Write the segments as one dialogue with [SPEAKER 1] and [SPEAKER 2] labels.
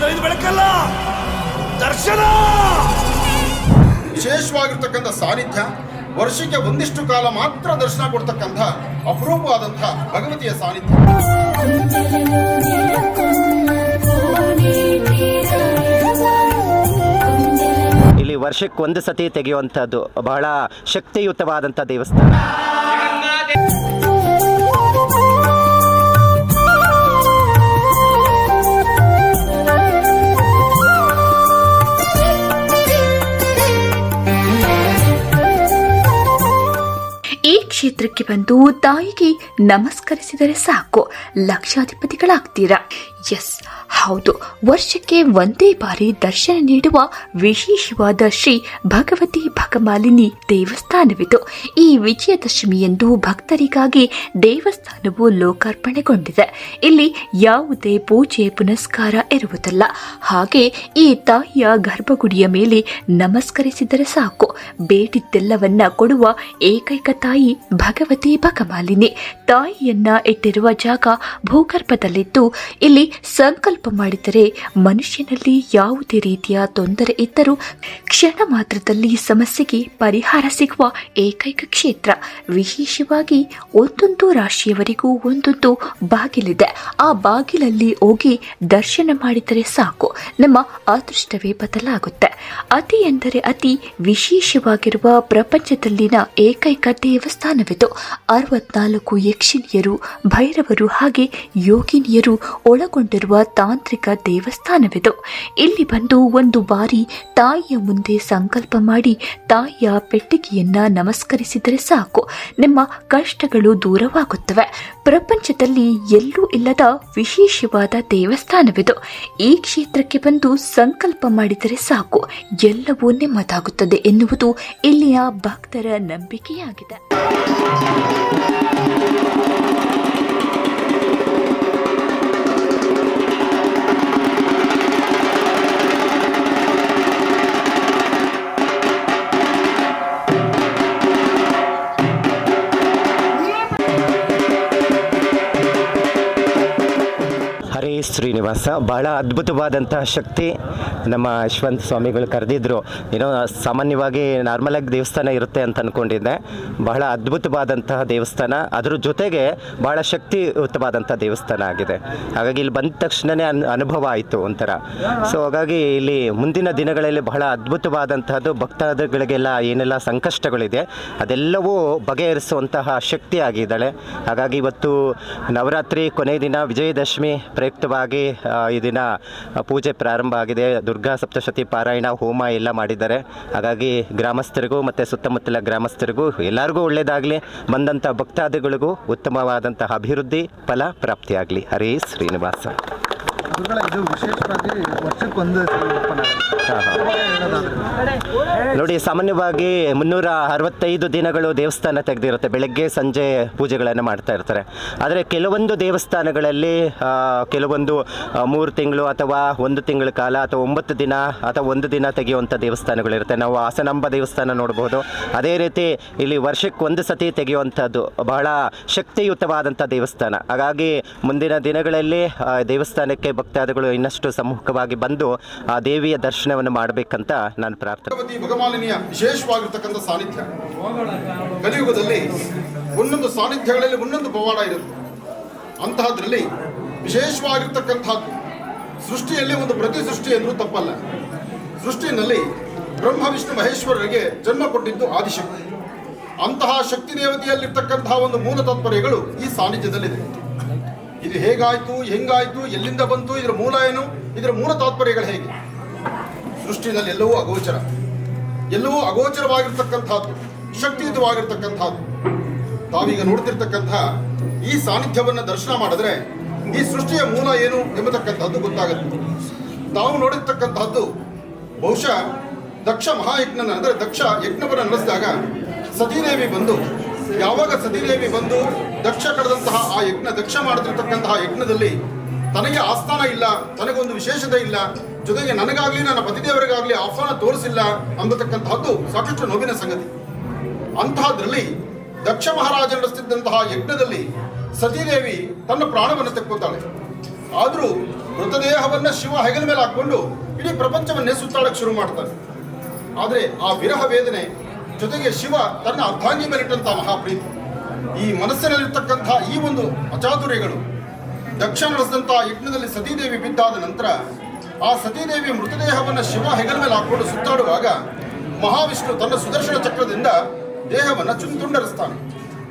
[SPEAKER 1] ಆದ್ರೆ ಇದು ಬೆಳಕಲ್ಲ. ದರ್ಶನ!
[SPEAKER 2] ವಿಶೇಷವಾಗಿರ್ತಕ್ಕಂಥ ಸಾನ್ನಿಧ್ಯ ವರ್ಷಕ್ಕೆ ಒಂದಿಷ್ಟು ಕಾಲ ಮಾತ್ರ ದರ್ಶನ ಕೊಡ್ತಕ್ಕಂಥ ಅಪರೂಪವಾದಂಥ ಭಗವತಿಯ ಸಾನ್ನಿಧ್ಯ.
[SPEAKER 3] ಇಲ್ಲಿ ವರ್ಷಕ್ಕೆ ಒಂದು ಸತಿ ತೆಗೆಯುವಂಥದ್ದು ಬಹಳ ಶಕ್ತಿಯುತವಾದಂಥ ದೇವಸ್ಥಾನ.
[SPEAKER 4] ಕ್ಷೇತ್ರಕ್ಕೆ ಬಂದು ತಾಯಿಗೆ ನಮಸ್ಕರಿಸಿದರೆ ಸಾಕು. ಲಕ್ಷಾಧಿಪತಿಗಳಾಗ್ತೀರಾ? ಎಸ್ ಹೌದು. ವರ್ಷಕ್ಕೆ ಒಂದೇ ಬಾರಿ ದರ್ಶನ ನೀಡುವ ವಿಶೇಷವಾದ ಶ್ರೀ ಭಗವತಿ ಭಗಮಾಲಿನಿ ದೇವಸ್ಥಾನವಿದು. ಈ ವಿಜಯದಶಮಿಯಂದು ಭಕ್ತರಿಗಾಗಿ ದೇವಸ್ಥಾನವು ಲೋಕಾರ್ಪಣೆಗೊಂಡಿದೆ. ಇಲ್ಲಿ ಯಾವುದೇ ಪೂಜೆ ಪುನಸ್ಕಾರ ಇರುವುದಿಲ್ಲ. ಹಾಗೆ ಈ ತಾಯಿಯ ಗರ್ಭಗುಡಿಯ ಮೇಲೆ ನಮಸ್ಕರಿಸಿದರೆ ಸಾಕು. ಬೇಡಿದ್ದೆಲ್ಲವನ್ನ ಕೊಡುವ ಏಕೈಕ ತಾಯಿ ಭಗವತಿ ಭಗಮಾಲಿನಿ. ತಾಯಿಯನ್ನ ಇಟ್ಟಿರುವ ಜಾಗ ಭೂಗರ್ಭದಲ್ಲಿದ್ದು, ಇಲ್ಲಿ ಸಂಕಲ್ಪ ಮಾಡಿದರೆ ಮನುಷ್ಯನಲ್ಲಿ ಯಾವುದೇ ರೀತಿಯ ತೊಂದರೆ ಇದ್ದರೂ ಕ್ಷಣ ಮಾತ್ರದಲ್ಲಿ ಸಮಸ್ಯೆಗೆ ಪರಿಹಾರ ಸಿಗುವ ಏಕೈಕ ಕ್ಷೇತ್ರ. ವಿಶೇಷವಾಗಿ ಒಂದೊಂದು ರಾಶಿಯವರಿಗೂ ಒಂದೊಂದು ಬಾಗಿಲಿದೆ. ಆ ಬಾಗಿಲಲ್ಲಿ ಹೋಗಿ ದರ್ಶನ ಮಾಡಿದರೆ ಸಾಕು. ನಮ್ಮ ಅದೃಷ್ಟವೇ ಬದಲಾಗುತ್ತೆ. ಅತಿ ಎಂದರೆ ಅತಿ ವಿಶೇಷವಾಗಿರುವ ಪ್ರಪಂಚದಲ್ಲಿನ ಏಕೈಕ ದೇವಸ್ಥಾನವಿದು. ಅರವತ್ನಾಲ್ಕು ಯಕ್ಷಿಣಿಯರು ಭೈರವರು ಹಾಗೆ ಯೋಗಿನಿಯರು ಒಳಗೊಂಡಿರುವ ತಾಂತ್ರಿಕ ದೇವಸ್ಥಾನವಿದು. ಇಲ್ಲಿ ಬಂದು ಒಂದು ಬಾರಿ ತಾಯಿಯ ಮುಂದೆ ಸಂಕಲ್ಪ ಮಾಡಿ ತಾಯಿಯ ಪೆಟ್ಟಿಗೆಯನ್ನ ನಮಸ್ಕರಿಸಿದರೆ ಸಾಕು. ನಿಮ್ಮ ಕಷ್ಟಗಳು ದೂರವಾಗುತ್ತವೆ. ಪ್ರಪಂಚದಲ್ಲಿ ಎಲ್ಲೂ ಇಲ್ಲದ ವಿಶೇಷವಾದ ದೇವಸ್ಥಾನವಿದು. ಈ ಕ್ಷೇತ್ರಕ್ಕೆ ಬಂದು ಸಂಕಲ್ಪ ಮಾಡಿದರೆ ಸಾಕು. ಎಲ್ಲವೂ ನೆಮ್ಮದಾಗುತ್ತದೆ ಎನ್ನುವುದು ಇಲ್ಲಿಯ ಭಕ್ತರ ನಂಬಿಕೆಯಾಗಿದೆ.
[SPEAKER 3] ಶ್ರೀನಿವಾಸ. ಬಹಳ ಅದ್ಭುತವಾದಂತಹ ಶಕ್ತಿ ನಮ್ಮ ಯಶವಂತ ಸ್ವಾಮಿಗಳು ಕರೆದಿದ್ರು. ಏನೋ ಸಾಮಾನ್ಯವಾಗಿ ನಾರ್ಮಲಾಗಿ ದೇವಸ್ಥಾನ ಇರುತ್ತೆ ಅಂತ ಅಂದ್ಕೊಂಡಿದ್ದೆ ಬಹಳ ಅದ್ಭುತವಾದಂತಹ ದೇವಸ್ಥಾನ. ಅದ್ರ ಜೊತೆಗೆ ಬಹಳ ಶಕ್ತಿಯುತವಾದಂಥ ದೇವಸ್ಥಾನ ಆಗಿದೆ. ಹಾಗಾಗಿ ಇಲ್ಲಿ ಬಂದ ತಕ್ಷಣವೇ ಅನ್ ಅನುಭವ ಆಯಿತು ಒಂಥರ. ಸೊ ಹಾಗಾಗಿ ಇಲ್ಲಿ ಮುಂದಿನ ದಿನಗಳಲ್ಲಿ ಬಹಳ ಅದ್ಭುತವಾದಂತಹದ್ದು ಭಕ್ತಾದಿಗಳಿಗೆಲ್ಲ ಏನೆಲ್ಲ ಸಂಕಷ್ಟಗಳಿದೆ, ಅದೆಲ್ಲವೂ ಬಗೆಹರಿಸುವಂತಹ ಶಕ್ತಿ ಆಗಿದ್ದಾಳೆ ಹಾಗಾಗಿ ಇವತ್ತು ನವರಾತ್ರಿ ಕೊನೆಯ ದಿನ ವಿಜಯದಶಮಿ ಪ್ರಯುಕ್ತವಾಗಿ ಆ, ಈ ದಿನ ಪೂಜೆ ಪ್ರಾರಂಭ ಆಗಿದೆ. ದುರ್ಗಾ ಸಪ್ತಶತಿ ಪಾರಾಯಣ ಹೋಮ ಎಲ್ಲ ಮಾಡಿದ್ದಾರೆ. ಹಾಗಾಗಿ ಗ್ರಾಮಸ್ಥರಿಗೂ ಮತ್ತು ಸುತ್ತಮುತ್ತಲ ಗ್ರಾಮಸ್ಥರಿಗೂ ಎಲ್ಲರಿಗೂ ಒಳ್ಳೆಯದಾಗಲಿ ಬಂದಂಥ ಭಕ್ತಾದಿಗಳಿಗೂ ಉತ್ತಮವಾದಂತಹ ಅಭಿವೃದ್ಧಿ ಫಲ ಪ್ರಾಪ್ತಿಯಾಗಲಿ. ಹರೇ ಶ್ರೀನಿವಾಸ.
[SPEAKER 5] ಗುರುಗಳ ಇದು ವಿಶೇಷವಾಗಿ ವರ್ಷಕ್ಕೊಂದು
[SPEAKER 3] ನೋಡಿ, ಸಾಮಾನ್ಯವಾಗಿ ಮುನ್ನೂರ ಅರವತ್ತೈದು ದಿನಗಳು ದೇವಸ್ಥಾನ ತೆಗೆದಿರುತ್ತೆ. ಬೆಳಗ್ಗೆ, ಸಂಜೆ ಪೂಜೆಗಳನ್ನು ಮಾಡ್ತಾ ಇರ್ತಾರೆ. ಆದರೆ ಕೆಲವೊಂದು ದೇವಸ್ಥಾನಗಳಲ್ಲಿ ಕೆಲವೊಂದು ಮೂರು ತಿಂಗಳು ಅಥವಾ ಒಂದು ತಿಂಗಳ ಕಾಲ ಅಥವಾ ಒಂಬತ್ತು ದಿನ ಅಥವಾ ಒಂದು ದಿನ ತೆಗೆಯುವಂಥ ದೇವಸ್ಥಾನಗಳಿರುತ್ತೆ. ನಾವು ಹಾಸನಾಂಬ ದೇವಸ್ಥಾನ ನೋಡ್ಬೋದು. ಅದೇ ರೀತಿ ಇಲ್ಲಿ ವರ್ಷಕ್ಕೆ ಒಂದು ಸತಿ ತೆಗೆಯುವಂಥದ್ದು ಬಹಳ ಶಕ್ತಿಯುತವಾದಂಥ ದೇವಸ್ಥಾನ. ಹಾಗಾಗಿ ಮುಂದಿನ ದಿನಗಳಲ್ಲಿ ದೇವಸ್ಥಾನಕ್ಕೆ ದೇವಸ್ಥಾನಕ್ಕೆ ಭಕ್ತಾದಿಗಳು ಇನ್ನಷ್ಟು ಸಮ್ಮುಖವಾಗಿ ಬಂದು ಆ ದೇವಿಯ ದರ್ಶನವನ್ನು ಮಾಡಬೇಕಂತ ನಾನು ಪ್ರಾರ್ಥನೆ
[SPEAKER 2] ಭಗಮಾಲಿನಿಯ ವಿಶೇಷವಾಗಿರ್ತಕ್ಕಂಥ ಸಾನ್ನಿಧ್ಯ. ಕಲಿಯುಗದಲ್ಲಿ ಒಂದೊಂದು ಸಾನ್ನಿಧ್ಯಗಳಲ್ಲಿ ಒಂದೊಂದು ಪವಾಡ ಇರುತ್ತೆ. ಅಂತಹದ್ರಲ್ಲಿ ವಿಶೇಷವಾಗಿರ್ತಕ್ಕಂಥದ್ದು. ಸೃಷ್ಟಿಯಲ್ಲಿ ಒಂದು ಪ್ರತಿ ಸೃಷ್ಟಿ ಎಂದರೂ ತಪ್ಪಲ್ಲ. ಸೃಷ್ಟಿಯಲ್ಲಿ ಬ್ರಹ್ಮ, ವಿಷ್ಣು, ಮಹೇಶ್ವರರಿಗೆ ಜನ್ಮ ಕೊಟ್ಟಿದ್ದು ಆದಿಶಕ್ತಿ. ಅಂತಹ ಶಕ್ತಿ ದೇವತೆಯಲ್ಲಿರ್ತಕ್ಕಂತಹ ಒಂದು ಮೂಲ ತಾತ್ಪರ್ಯಗಳು ಈ ಸಾನ್ನಿಧ್ಯದಲ್ಲಿದೆ. ಇದು ಹೇಗಾಯ್ತು, ಹೆಂಗಾಯ್ತು, ಎಲ್ಲಿಂದ ಬಂತು, ಇದರ ಮೂಲ ಏನು, ಇದರ ಮೂಲ ತಾತ್ಪರ್ಯಗಳು ಹೇಗೆ? ಸೃಷ್ಟಿನಲ್ಲಿ ಎಲ್ಲವೂ ಅಗೋಚರ. ಎಲ್ಲವೂ ಅಗೋಚರವಾಗಿರ್ತಕ್ಕಂಥದ್ದು ಶಕ್ತಿಯುತವಾಗಿರ್ತಕ್ಕಂಥದ್ದು ತಾವೀಗ ನೋಡ್ತಿರ್ತಕ್ಕಂತಹ ಈ ಸಾನ್ನಿಧ್ಯವನ್ನು ದರ್ಶನ ಮಾಡಿದ್ರೆ ಈ ಸೃಷ್ಟಿಯ ಮೂಲ ಏನು ಎಂಬತಕ್ಕಂಥದ್ದು ಗೊತ್ತಾಗುತ್ತೆ. ತಾವು ನೋಡಿರ್ತಕ್ಕಂಥದ್ದು ಬಹುಶಃ ದಕ್ಷ ಮಹಾಯಜ್ಞನ, ಅಂದರೆ ದಕ್ಷ ಯಜ್ಞವನ್ನು ನಡೆಸಿದಾಗ ಸತೀದೇವಿ ಬಂದು ಯಾವಾಗ ಸತೀದೇವಿ ಬಂದು ದಕ್ಷ ಕಡದಂತಹ ಆ ಯಜ್ಞ, ದಕ್ಷ ಮಾಡುತ್ತಿರ್ತಕ್ಕಂತಹ ಯಜ್ಞದಲ್ಲಿ ತನಗೆ ಆಸ್ಥಾನ ಇಲ್ಲ, ತನಗೊಂದು ವಿಶೇಷತೆ ಇಲ್ಲ, ಜೊತೆಗೆ ನನಗಾಗ್ಲಿ, ನನ್ನ ಪತಿದೇವರಿಗಾಗ್ಲಿ ಆಹ್ವಾನ ತೋರಿಸಿಲ್ಲ ಅಂಬತಕ್ಕಂತಹದ್ದು ಸಾಕಷ್ಟು ನೋವಿನ ಸಂಗತಿ. ಅಂತಹದ್ರಲ್ಲಿ ದಕ್ಷ ಮಹಾರಾಜ ನಡೆಸ್ತಿದ್ದಂತಹ ಯಜ್ಞದಲ್ಲಿ ಸತೀದೇವಿ ತನ್ನ ಪ್ರಾಣವನ್ನು ತೆಕ್ಕೊತಾಳೆ ಆದರೂ ಮೃತದೇಹವನ್ನ ಶಿವ ಹೆಗಲ ಮೇಲೆ ಹಾಕೊಂಡು ಇಡೀ ಪ್ರಪಂಚವನ್ನೇ ಸುತ್ತಾಡಕ್ಕೆ ಶುರು ಮಾಡ್ತಾನೆ. ಆದರೆ ಆ ವಿರಹ ವೇದನೆ ಜೊತೆಗೆ ಶಿವ ತನ್ನ ಅರ್ಧಾಂಗಿ ಮೇಲಿಟ್ಟಂತಹ ಮಹಾಪ್ರೀತಿ. ಈ ಮನಸ್ಸಿನಲ್ಲಿರ್ತಕ್ಕಂಥ ಈ ಒಂದು ಅಚಾತುರ್ಯಗಳು ದಕ್ಷ ನಡೆಸಿದಂತಹ ಯಜ್ಞದಲ್ಲಿ ಸತೀದೇವಿ ಬಿದ್ದಾದ ನಂತರ ಆ ಸತೀದೇವಿ ಮೃತದೇಹವನ್ನು ಶಿವ ಹೆಗಲ ಮೇಲೆ ಹಾಕೊಂಡು ಸುತ್ತಾಡುವಾಗ ಮಹಾವಿಷ್ಣು ತನ್ನ ಸುದರ್ಶನ ಚಕ್ರದಿಂದ ದೇಹವನ್ನು ಚು ತುಂಡರಿಸ್ತಾನೆ.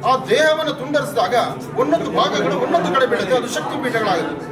[SPEAKER 2] ಆ ದೇಹವನ್ನು ತುಂಡರಿಸಿದಾಗ ಒಂದೊಂದು ಭಾಗಗಳು ಒಂದೊಂದು ಕಡೆ ಬೀಳುತ್ತೆ, ಅದು ಶಕ್ತಿ ಪೀಠಗಳಾಗುತ್ತೆ